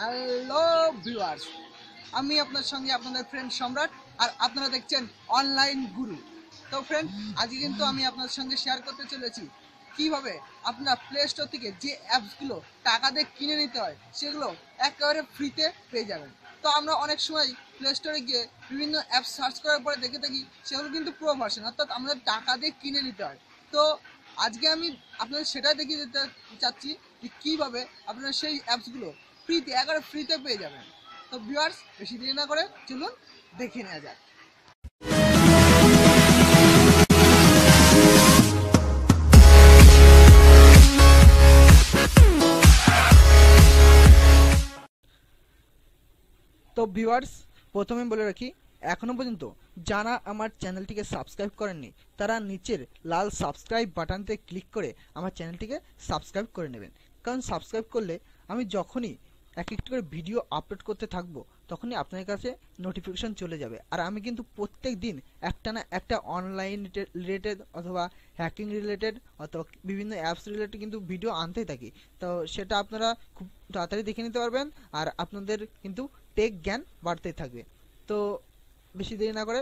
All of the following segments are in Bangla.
হ্যালো ভিউয়ার্স আমি আপনার সঙ্গে আপনাদের ফ্রেন্ড সম্রাট, আর আপনারা দেখছেন অনলাইন গুরু তো ফ্রেন্ড আজকে কিন্তু আমি আপনাদের সঙ্গে শেয়ার করতে চলেছি। কীভাবে আপনার প্লে স্টোর থেকে যে অ্যাপসগুলো টাকা দিয়ে কিনে নিতে হয়, সেগুলো একেবারে ফ্রিতে পেয়ে যাবেন। তো আমরা অনেক সময় প্লে স্টোরে গিয়ে বিভিন্ন অ্যাপ সার্চ করার পরে দেখে থাকি, সেগুলো কিন্তু প্রো ভার্সন অর্থাৎ আমাদের টাকা দিয়ে কিনে নিতে হয়। তো আজকে আমি আপনাদের সেটাই দেখিয়ে দিতে চাচ্ছি যে কীভাবে আপনারা সেই অ্যাপসগুলো ফ্রিতে একেবারে ফ্রিতে পেয়ে যাবেন। তো ভিউয়ার্স বেশি দেরি না করে চলুন দেখে নেওয়া যাক। তো ভিউয়ার্স প্রথমে বলে রাখি, এখনও পর্যন্ত যারা আমার চ্যানেলটিকে সাবস্ক্রাইব করেননি, তারা নিচের লাল সাবস্ক্রাইব বাটনতে ক্লিক করে আমার চ্যানেলটিকে সাবস্ক্রাইব করে নেবেন। কারণ সাবস্ক্রাইব করলে আমি যখনই এক একটি করে ভিডিও আপলোড করতে থাকব, তখনই আপনার কাছে নোটিফিকেশন চলে যাবে। আর আমি কিন্তু প্রত্যেক দিন একটা না একটা অনলাইন রিলেটেড অথবা হ্যাকিং রিলেটেড অথবা বিভিন্ন অ্যাপস রিলেটেড কিন্তু ভিডিও আনতেই থাকি। তো সেটা আপনারা খুব তাড়াতাড়ি দেখে নিতে পারবেন আর আপনাদের কিন্তু টেক জ্ঞান বাড়তেই থাকবে। তো বেশি দেরি না করে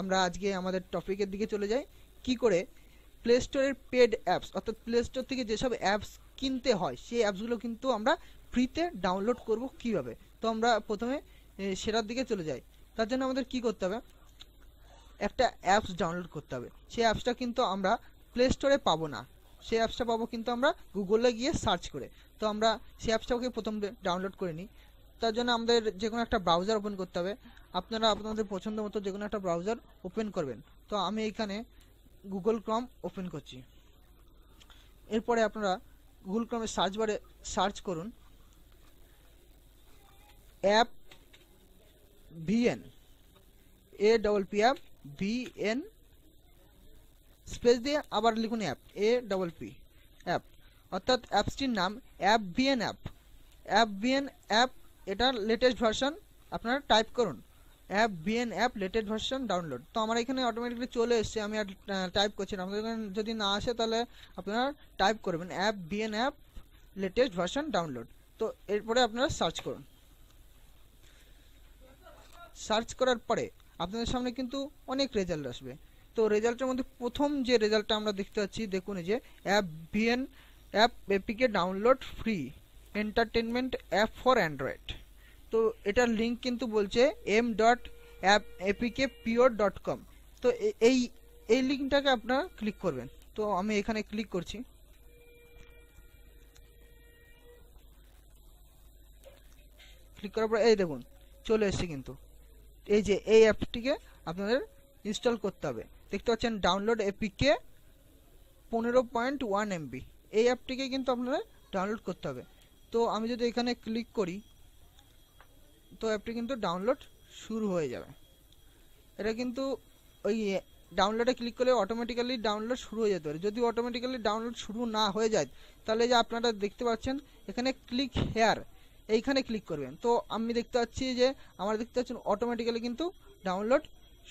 আমরা আজকে আমাদের টপিকের দিকে চলে যাই। কি করে? প্লে স্টোরের পেড অ্যাপস অর্থাৎ প্লে স্টোর থেকে যেসব অ্যাপস কিনতে হয়, সেই অ্যাপসগুলো কিন্তু আমরা ফ্রিতে ডাউনলোড করব কীভাবে? তো আমরা প্রথমে সেটার দিকে চলে যাই। তার জন্য আমাদের কি করতে হবে? একটা অ্যাপস ডাউনলোড করতে হবে। সেই অ্যাপসটা কিন্তু আমরা প্লে স্টোরে পাবো না। সেই অ্যাপসটা পাবো কিন্তু আমরা গুগলে গিয়ে সার্চ করে। তো আমরা সেই অ্যাপসটাকে প্রথম ডাউনলোড করে নিই। তার জন্য আমাদের যে কোনো একটা ব্রাউজার ওপেন করতে হবে। আপনারা আপনাদের পছন্দ মতো যে কোনো একটা ব্রাউজার ওপেন করবেন। তো আমি এখানে গুগল ক্রম ওপেন করছি। এরপরে আপনারা গুগল ক্রমে সার্চ বারে সার্চ করুন। App VN A double P app VN space দিয়ে আবার লিখুন app A double P app অর্থাৎ অ্যাপসটির নাম app VN app app VN app এটার লেটেস্ট ভার্সন আপনারা টাইপ করুন. App VN app latest version download তো আমার এখানে অটোমেটিকলি চলে এসছে, আমি আর টাইপ করছি না। আপনাদের যদি না আসে, তাহলে আপনারা টাইপ করবেন app VN app latest version download তো এরপরে আপনারা সার্চ করুন। সার্চ করার পরে আপনাদের সামনে কিন্তু অনেক রেজাল্ট আসবে। তো রেজাল্টের মধ্যে প্রথম যে রেজাল্টটা আমরা দেখতে পাচ্ছি, দেখুন এই যে app VN app APK download free entertainment app for Android তো এটার লিঙ্ক কিন্তু বলছে M dot app APK pure dot com তো এই এই লিঙ্কটাকে আপনারা ক্লিক করবেন। তো আমি এখানে ক্লিক করছি। ক্লিক করার পর এই দেখুন, চলে এসেছে কিন্তু। এই যে এই অ্যাপটিকে আপনাদের ইনস্টল করতে হবে। দেখতে পাচ্ছেন ডাউনলোড এপিকে পনেরো পয়েন্ট ওয়ান এমবি এই অ্যাপটিকে কিন্তু আপনারা ডাউনলোড করতে হবে। তো আমি যদি এখানে ক্লিক করি, তো অ্যাপটি কিন্তু ডাউনলোড শুরু হয়ে যাবে। এটা কিন্তু ওই ডাউনলোডে ক্লিক করলে অটোমেটিক্যালি ডাউনলোড শুরু হয়ে যেতে পারে। যদি অটোমেটিক্যালি ডাউনলোড শুরু না হয়ে যায়, তাহলে যে আপনারা দেখতে পাচ্ছেন, এখানে ক্লিক হেয়ার এইখানে ক্লিক করবেন। তো আমি দেখতে পাচ্ছি যে, আমার দেখতে পাচ্ছেন অটোমেটিক্যালি কিন্তু ডাউনলোড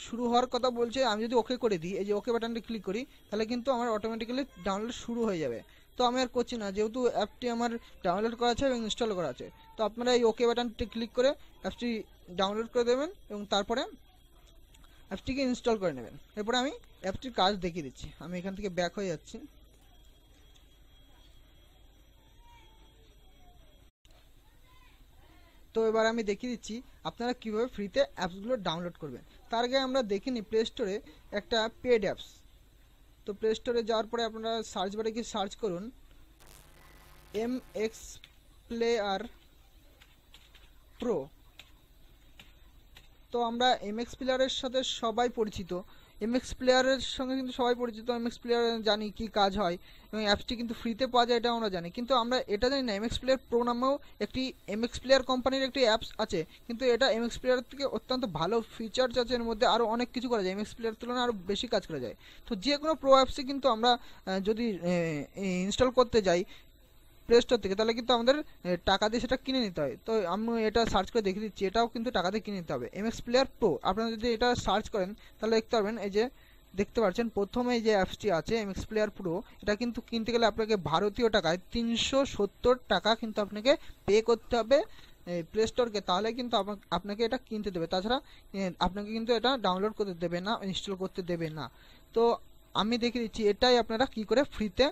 শুরু হওয়ার কথা বলছে। আমি যদি ওকে করে দিই, এই যে ওকে বাটনটা ক্লিক করি, তাহলে কিন্তু আমার অটোমেটিক্যালি ডাউনলোড শুরু হয়ে যাবে। তো আমি আর করছি না, যেহেতু অ্যাপটি আমার ডাউনলোড করা আছে এবং ইনস্টল করা আছে। তো আপনারা এই ওকে বাটনটি ক্লিক করে অ্যাপটি ডাউনলোড করে দেবেন এবং তারপরে অ্যাপটিকে ইনস্টল করে নেবেন। এরপরে আমি অ্যাপটির কাজ দেখিয়ে দিচ্ছি। আমি এখান থেকে ব্যাক হয়ে যাচ্ছি। তো এবার আমি দেখিয়ে দিচ্ছি আপনারা কীভাবে ফ্রিতে অ্যাপসগুলো ডাউনলোড করবেন। তার আগে আমরা দেখে নিই প্লে স্টোরে একটা পেড অ্যাপস তো প্লে স্টোরে যাওয়ার পরে আপনারা সার্চ বারে গিয়ে সার্চ করুন এম এক্স প্লেয়ার প্রো তো আমরা এম এক্স প্লেয়ারের সাথে সবাই পরিচিত। এমএক্স প্লেয়ারের সঙ্গে কিন্তু সবাই পরিচিত এমএক্স প্লেয়ার জানি কি কাজ হয় এবং অ্যাপসটি কিন্তু ফ্রিতে পাওয়া যায় এটা আমরা জানি। কিন্তু আমরা এটা জানি না এমএক্স প্লেয়ার প্রো নামেও একটি এমএক্স প্লেয়ার কোম্পানির একটি অ্যাপস আছে। কিন্তু এটা এমএক্স প্লেয়ার থেকে অত্যন্ত ভালো ফিচার্স আছে, এর মধ্যে আরও অনেক কিছু করা যায়। এমএক্স প্লেয়ার তুলনায় আরও বেশি কাজ করা যায়। তো যে কোনো প্রো অ্যাপসে কিন্তু আমরা যদি ইনস্টল করতে যাই প্লে স্টোর থেকে, তাহলে কিন্তু আমাদের টাকা দিয়ে সেটা কিনে নিতে হয়। তো আমি এটা সার্চ করে দেখে দিচ্ছি, এটাও কিন্তু টাকা দিয়ে কিনে নিতে হবে। এমএক্স প্লেয়ার প্রো আপনারা যদি এটা সার্চ করেন, তাহলে দেখতে পারবেন, এই যে দেখতে পাচ্ছেন, প্রথমে যে অ্যাপসটি আছে এমএক্স প্লেয়ার প্রো এটা কিন্তু কিনতে গেলে আপনাকে ভারতীয় টাকায় তিনশো সত্তর টাকা কিন্তু আপনাকে পে করতে হবে প্লে স্টোরকে তাহলে কিন্তু আপনা- আপনাকে এটা কিনতে দেবে। তাছাড়া আপনাকে কিন্তু এটা ডাউনলোড করতে দেবে না ইনস্টল করতে দেবে না। তো আমি দেখে দিচ্ছি এটাই আপনারা কি করে ফ্রিতে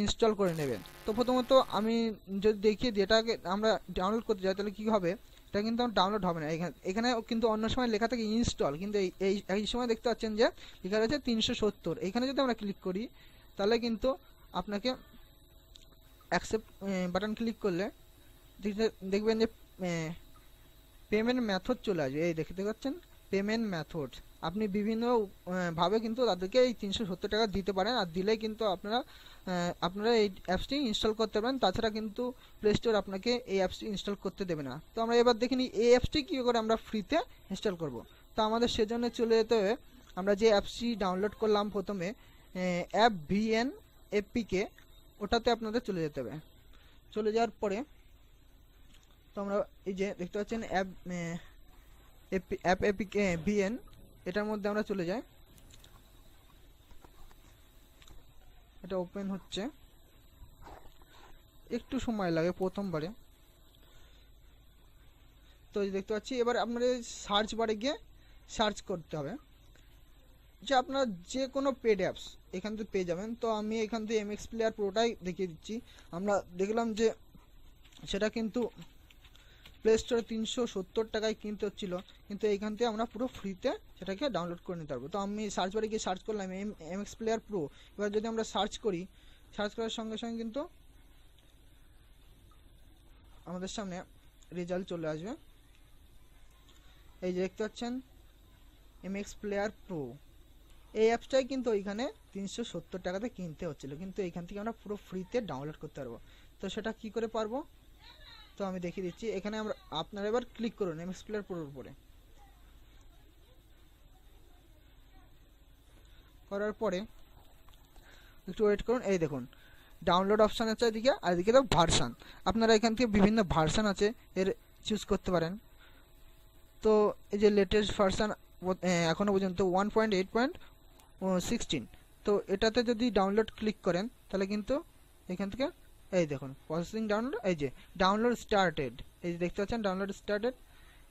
ইনস্টল করে নেবেন। তো প্রথমত আমি যদি দেখিয়ে দিই, এটাকে আমরা ডাউনলোড করতে যাই, তাহলে কি হবে? এটা কিন্তু আমার ডাউনলোড হবে না। এখানে এখানে কিন্তু অন্য সময় লেখা থাকে ইনস্টল কিন্তু এই এই সময় দেখতে পাচ্ছেন যে লেখা রয়েছে তিনশো সত্তর। এখানে যদি আমরা ক্লিক করি, তাহলে কিন্তু আপনাকে অ্যাকসেপ্ট বাটন ক্লিক করলে দেখবেন যে পেমেন্ট মেথড চলে আসবে। এই দেখতে পাচ্ছেন? পেমেন্ট মেথড আপনি বিভিন্ন ভাবে কিন্তু তাদেরকে এই তিনশো সত্তর টাকা দিতে পারেন। আর দিলে কিন্তু আপনারা আপনারা এই অ্যাপসটি ইনস্টল করতে পারেন তাছাড়া কিন্তু প্লে স্টোর আপনাকে এই অ্যাপসটি ইনস্টল করতে দেবে না। তো আমরা এবার দেখিনি এই অ্যাপসটি কী করে আমরা ফ্রিতে ইনস্টল করব? তো আমাদের সেজন্য চলে যেতে হবে, আমরা যে অ্যাপসটি ডাউনলোড করলাম প্রথমে অ্যাপ ভিএন এপিকে ওটাতে আপনাদের চলে যেতে হবে। চলে যাওয়ার পরে, তো আমরা এই যে দেখতে পাচ্ছেন অ্যাপ অ্যাপ এপিকে ভিএন এটার মধ্যে আমরা চলে যাই। এটা ওপেন হচ্ছে। একটু সময় লাগে প্রথমবারে। তো দেখতে পাচ্ছি, এবার আপনাদের সার্চ বারে গিয়ে সার্চ করতে হবে। যে আপনার যে কোনো পেড অ্যাপস এখান থেকে পেয়ে যাবেন। তো আমি এখান থেকে এমএক্স প্লেয়ার পুরোটাই দেখিয়ে দিচ্ছি। আমরা দেখলাম যে সেটা কিন্তু প্লে স্টোরে তিনশো সত্তর টাকায় কিনতে হচ্ছিল, কিন্তু এইখান থেকে আমরা পুরো ফ্রিতে সেটাকে ডাউনলোড করে নিতে পারব। তো আমি সার্চ বারে গিয়ে সার্চ করলাম এম এমএক্স প্লেয়ার প্রো এবার যদি আমরা সার্চ করি সার্চ করার সঙ্গে সঙ্গে কিন্তু আমাদের সামনে রেজাল্ট চলে আসবে। এই যে দেখতে পাচ্ছেন এম এক্স প্লেয়ার প্রো এই অ্যাপসটাই কিন্তু ওইখানে তিনশো সত্তর টাকাতে কিনতে হচ্ছিল, কিন্তু এইখান থেকে আমরা পুরো ফ্রিতে ডাউনলোড করতে পারব। তো সেটা কি করে পারব? তো আমি দেখিয়ে দিচ্ছি। এখানে আমরা আপনারা এবার ক্লিক করুন এমএক্স প্লেয়ার প্রোর উপরে। করার পরে একটু ওয়েট করুন, এই দেখুন। ডাউনলোড অপশান আছে এদিকে, আর এদিকে তো ভার্সান আপনারা এখান থেকে বিভিন্ন ভার্সান আছে, এর চুজ করতে পারেন। তো এই যে লেটেস্ট ভার্সান এখনও পর্যন্ত one point eight point sixteen তো এটাতে যদি ডাউনলোড ক্লিক করেন, তাহলে কিন্তু এখান থেকে এই দেখুন প্রসেসিং ডাউনলোড এই যে ডাউনলোড স্টার্টেড এই যে দেখতে পাচ্ছেন ডাউনলোড স্টার্টেড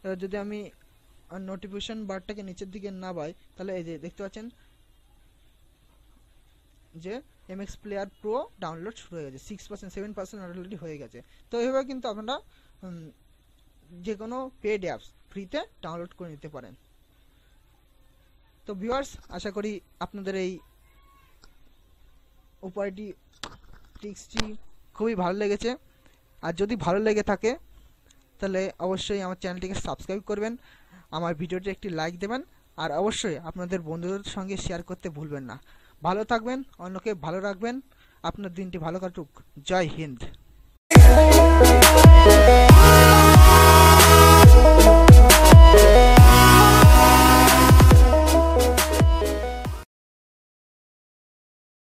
এবার যদি আমি নোটিফিকেশন বারটাকে নিচের দিকে নামাই তাহলে এই যে দেখতে পাচ্ছেন যে এমএক্স প্লেয়ার প্রো ডাউনলোড শুরু হয়ে গেছে six percent seven percent already হয়ে গেছে। তো এইভাবে কিন্তু আপনারা যে কোনো পেড অ্যাপস ফ্রিতে ডাউনলোড করে নিতে পারেন। তো ভিউয়ার্স আশা করি আপনাদের এই উপায়টি টিক্সটি খুবই ভালো লেগেছে। আর যদি ভালো লেগে থাকে, তাহলে অবশ্যই আমার চ্যানেলটিকে সাবস্ক্রাইব করবেন, আমার ভিডিওটি একটি লাইক দেবেন, আর অবশ্যই আপনাদের বন্ধুদের সঙ্গে শেয়ার করতে ভুলবেন না। ভালো থাকবেন, অন্যকে ভালো রাখবেন, আপনার দিনটি ভালো কাটুক। জয় হিন্দ।